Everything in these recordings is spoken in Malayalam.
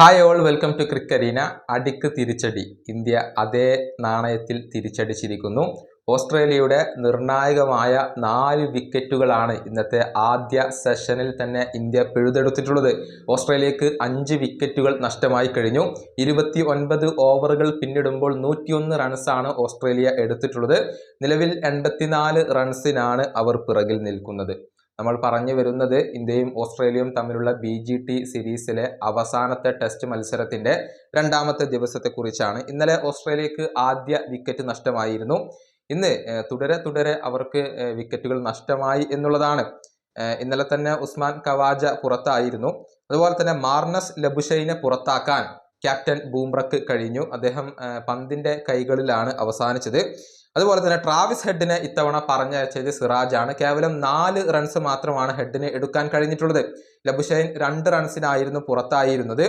Hi all welcome to Cricarena അടിക്ക് തിരിച്ചടി. ഇന്ത്യ അതേ നാണയത്തിൽ തിരിച്ചടിച്ചിരിക്കുന്നു. ഓസ്ട്രേലിയയുടെ നിർണായകമായ നാല് വിക്കറ്റുകളാണ് ഇന്നത്തെ ആദ്യ സെഷനിൽ തന്നെ ഇന്ത്യ പിഴുതെടുത്തിട്ടുള്ളത്. ഓസ്ട്രേലിയക്ക് അഞ്ച് വിക്കറ്റുകൾ നഷ്ടമായി കഴിഞ്ഞു. ഇരുപത്തി ഒൻപത് ഓവറുകൾ പിന്നിടുമ്പോൾ നൂറ്റിയൊന്ന് റൺസാണ് ഓസ്ട്രേലിയ എടുത്തിട്ടുള്ളത്. നിലവിൽ എൺപത്തിനാല് റൺസിനാണ് അവർ പിറകിൽ നിൽക്കുന്നത്. നമ്മൾ പറഞ്ഞു വരുന്നത് ഇന്ത്യയും ഓസ്ട്രേലിയയും തമ്മിലുള്ള ബി ജി ടി സീരീസിലെ അവസാനത്തെ ടെസ്റ്റ് മത്സരത്തിന്റെ രണ്ടാമത്തെ ദിവസത്തെക്കുറിച്ചാണ്. ഇന്നലെ ഓസ്ട്രേലിയക്ക് ആദ്യ വിക്കറ്റ് നഷ്ടമായിരുന്നു. ഇന്ന് തുടരെ തുടരെ അവർക്ക് വിക്കറ്റുകൾ നഷ്ടമായി എന്നുള്ളതാണ്. ഇന്നലെ തന്നെ ഉസ്മാൻ കവാജ പുറത്തായിരുന്നു. അതുപോലെ തന്നെ മാർണസ് ലബുഷൈനെ പുറത്താക്കാൻ ക്യാപ്റ്റൻ ബൂംറക്ക് കഴിഞ്ഞു. അദ്ദേഹം പന്തിന്റെ കൈകളിലാണ് അവസാനിച്ചത്. അതുപോലെ തന്നെ ട്രാവിസ് ഹെഡിനെ ഇത്തവണ പറഞ്ഞയച്ചത് ആണ് കേവലം നാല് റൺസ് മാത്രമാണ് ഹെഡിന് എടുക്കാൻ കഴിഞ്ഞിട്ടുള്ളത്. ലബുഷൈൻ രണ്ട് റൺസിനായിരുന്നു പുറത്തായിരുന്നത്.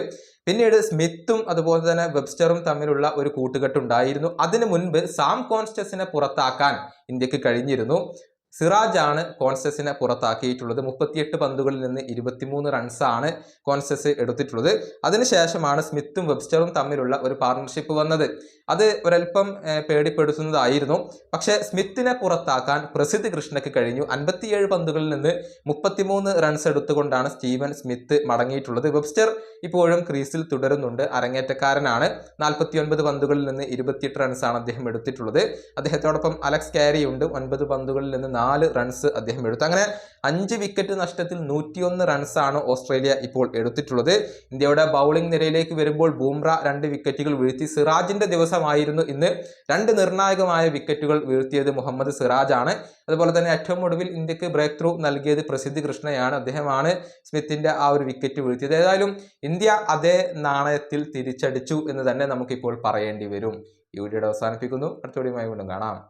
പിന്നീട് സ്മിത്തും അതുപോലെ തന്നെ വെബ്സ്റ്ററും തമ്മിലുള്ള ഒരു കൂട്ടുകെട്ടുണ്ടായിരുന്നു. അതിനു മുൻപ് സാം കോൺസ്റ്റസിനെ പുറത്താക്കാൻ ഇന്ത്യയ്ക്ക് കഴിഞ്ഞിരുന്നു. സിറാജാണ് കോൺസസിനെ പുറത്താക്കിയിട്ടുള്ളത്. മുപ്പത്തിയെട്ട് പന്തുകളിൽ നിന്ന് ഇരുപത്തിമൂന്ന് റൺസാണ് കോൺസസ് എടുത്തിട്ടുള്ളത്. അതിനുശേഷമാണ് സ്മിത്തും വെബ്സ്റ്ററും തമ്മിലുള്ള ഒരു പാർട്ണർഷിപ്പ് വന്നത്. അത് ഒരൽപ്പം പേടിപ്പെടുത്തുന്നതായിരുന്നു. പക്ഷേ സ്മിത്തിനെ പുറത്താക്കാൻ പ്രസിദ്ധ് കൃഷ്ണയ്ക്ക് കഴിഞ്ഞു. അൻപത്തിയേഴ് പന്തുകളിൽ നിന്ന് മുപ്പത്തിമൂന്ന് റൺസ് എടുത്തുകൊണ്ടാണ് സ്റ്റീവൻ സ്മിത്ത് മടങ്ങിയിട്ടുള്ളത്. വെബ്സ്റ്റർ ഇപ്പോഴും ക്രീസിൽ തുടരുന്നുണ്ട്. അരങ്ങേറ്റക്കാരനാണ്. നാൽപ്പത്തിയൊൻപത് പന്തുകളിൽ നിന്ന് ഇരുപത്തിയെട്ട് റൺസാണ് അദ്ദേഹം എടുത്തിട്ടുള്ളത്. അദ്ദേഹത്തോടൊപ്പം അലക്സ് കാരി ഉണ്ട്. ഒൻപത് പന്തുകളിൽ നിന്ന് നാല് റൺസ് അദ്ദേഹം എടുത്തു. അങ്ങനെ അഞ്ച് വിക്കറ്റ് നഷ്ടത്തിൽ നൂറ്റിയൊന്ന് റൺസാണ് ഓസ്ട്രേലിയ ഇപ്പോൾ എടുത്തിട്ടുള്ളത്. ഇന്ത്യയുടെ ബൗളിംഗ് നിരയിലേക്ക് വരുമ്പോൾ ബൂംറ രണ്ട് വിക്കറ്റുകൾ വീഴ്ത്തി. സിറാജിന്റെ ദിവസമായിരുന്നു ഇന്ന് രണ്ട് നിർണായകമായ വിക്കറ്റുകൾ വീഴ്ത്തിയത് മുഹമ്മദ് സിറാജ് ആണ്. അതുപോലെ തന്നെ ഏറ്റവും ഒടുവിൽ ഇന്ത്യയ്ക്ക് ബ്രേക്ക് ത്രൂ നൽകിയത് പ്രസിദ്ധി കൃഷ്ണയാണ്. അദ്ദേഹമാണ് സ്മിത്തിന്റെ ആ ഒരു വിക്കറ്റ് വീഴ്ത്തിയത്. ഏതായാലും ഇന്ത്യ അതേ നാണയത്തിൽ തിരിച്ചടിച്ചു എന്ന് തന്നെ നമുക്കിപ്പോൾ പറയേണ്ടി വരും. ഈ വീഡിയോ അവസാനിപ്പിക്കുന്നു. അടുത്ത വീഡിയോയുമായി വീണ്ടും കാണാം.